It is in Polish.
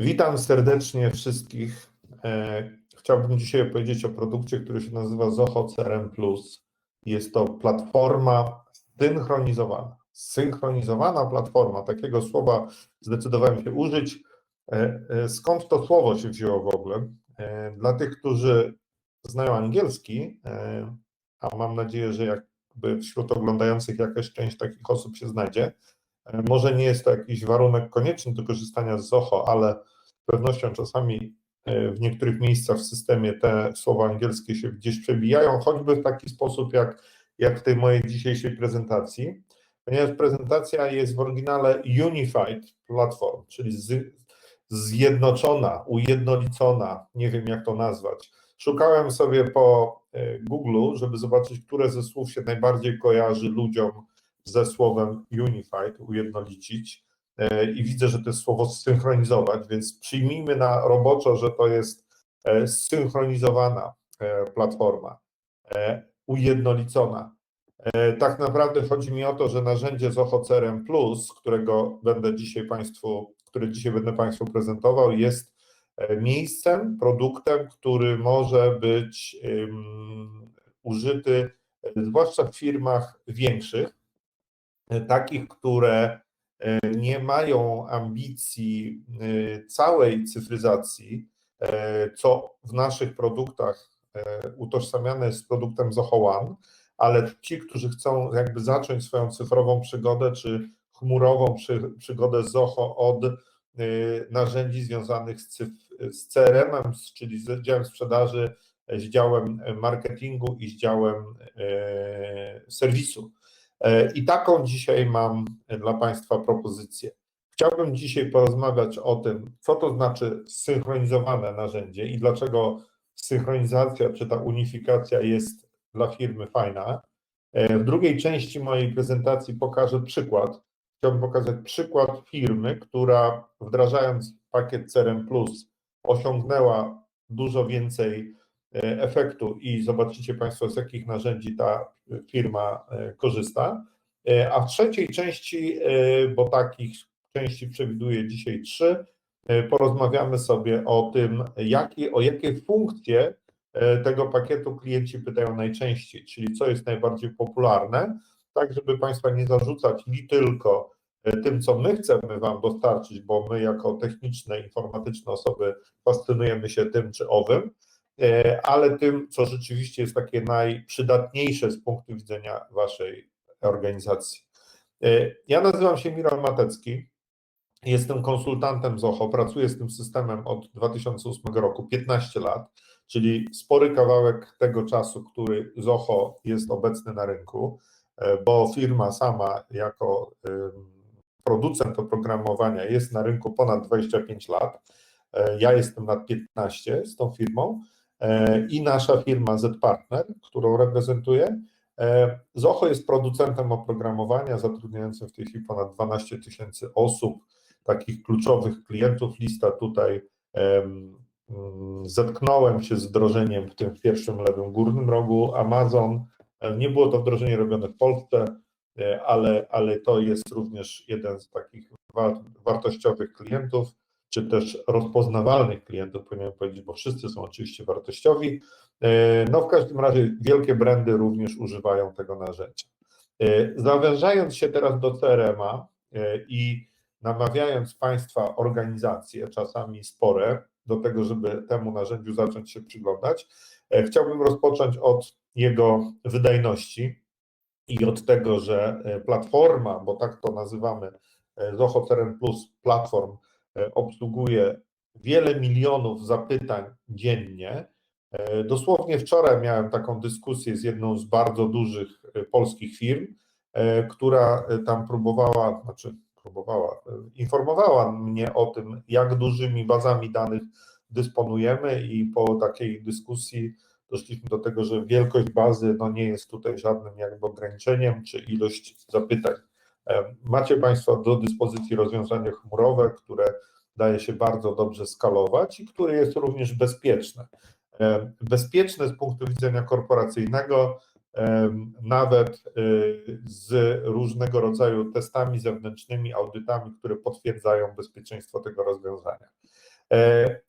Witam serdecznie wszystkich. E, Chciałbym dzisiaj opowiedzieć o produkcie, który się nazywa Zoho CRM Plus. Jest to platforma synchronizowana. Synchronizowana platforma, takiego słowa zdecydowałem się użyć. E, e, Skąd to słowo się wzięło w ogóle? Dla tych, którzy znają angielski, a mam nadzieję, że jakby wśród oglądających jakaś część takich osób się znajdzie, Może nie jest to jakiś warunek konieczny do korzystania z Zoho, ale z pewnością czasami e, w niektórych miejscach w systemie te słowa angielskie się gdzieś przebijają, choćby w taki sposób, jak, jak w tej mojej dzisiejszej prezentacji, ponieważ prezentacja jest w oryginale Unified Platform, czyli z, zjednoczona, ujednolicona, nie wiem jak to nazwać. Szukałem sobie po e, Google, żeby zobaczyć, które ze słów się najbardziej kojarzy ludziom ze słowem unified, ujednolicić e, i widzę, że to jest słowo synchronizować, więc przyjmijmy na roboczo, że to jest e, zsynchronizowana e, platforma, ujednolicona. Tak naprawdę chodzi mi o to, że narzędzie Zoho CRM Plus, którego będę dzisiaj Państwu, które dzisiaj będę Państwu prezentował, jest miejscem, produktem, który może być użyty zwłaszcza w firmach większych, takich, które e, nie mają ambicji e, całej cyfryzacji, e, co w naszych produktach utożsamiane jest z produktem Zoho One, ale ci, którzy chcą jakby zacząć swoją cyfrową przygodę czy chmurową przy, przygodę Zoho od narzędzi związanych z, cyf, z CRM-em, czyli z działem sprzedaży, z działem marketingu i z działem serwisu. E, I taką dzisiaj mam dla Państwa propozycję. Chciałbym dzisiaj porozmawiać o tym, co to znaczy zsynchronizowane narzędzie i dlaczego synchronizacja czy ta unifikacja jest dla firmy fajna. E, w drugiej części mojej prezentacji pokażę przykład. Chciałbym pokazać przykład firmy, która wdrażając pakiet CRM Plus osiągnęła dużo więcej E, efektu i zobaczycie Państwo, z jakich narzędzi ta firma e, korzysta. E, a w trzeciej części, bo takich części przewiduję dzisiaj trzy, porozmawiamy sobie o tym, jakie, o jakie funkcje tego pakietu klienci pytają najczęściej, czyli co jest najbardziej popularne, tak żeby Państwa nie zarzucać li tylko tym, co my chcemy Wam dostarczyć, bo my jako techniczne, informatyczne osoby fascynujemy się tym czy owym, E, ale tym, co rzeczywiście jest takie najprzydatniejsze z punktu widzenia Waszej organizacji. E, ja nazywam się Miron Matecki, jestem konsultantem ZOHO, pracuję z tym systemem od 2008 roku, 15 lat, czyli spory kawałek tego czasu, który ZOHO jest obecny na rynku, e, bo firma sama jako producent oprogramowania jest na rynku ponad 25 lat. Ja jestem nad 15 z tą firmą E, i nasza firma Z-Partner, którą reprezentuję. E, Zoho jest producentem oprogramowania zatrudniającym w tej chwili ponad 12 tysięcy osób, takich kluczowych klientów. Lista tutaj mm, zetknąłem się z wdrożeniem w tym pierwszym lewym górnym rogu Amazon. E, nie było to wdrożenie robione w Polsce, ale, ale to jest również jeden z takich wartościowych klientów czy też rozpoznawalnych klientów, powinienem powiedzieć, bo wszyscy są oczywiście wartościowi. E, no w każdym razie wielkie brandy również używają tego narzędzia. E, zawężając się teraz do CRM-a e, i namawiając Państwa organizacje, czasami spore, do tego, żeby temu narzędziu zacząć się przyglądać, chciałbym rozpocząć od jego wydajności i od tego, że platforma, bo tak to nazywamy, Zoho CRM Plus Platform, obsługuje wiele milionów zapytań dziennie. E, dosłownie wczoraj miałem taką dyskusję z jedną z bardzo dużych e, polskich firm, która tam próbowała, znaczy próbowała, informowała mnie o tym, jak dużymi bazami danych dysponujemy i po takiej dyskusji doszliśmy do tego, że wielkość bazy no nie jest tutaj żadnym jakby ograniczeniem, czy ilość zapytań. Macie Państwo do dyspozycji rozwiązanie chmurowe, które daje się bardzo dobrze skalować i które jest również bezpieczne. Bezpieczne z punktu widzenia korporacyjnego, nawet y, z różnego rodzaju testami zewnętrznymi, audytami, które potwierdzają bezpieczeństwo tego rozwiązania. E,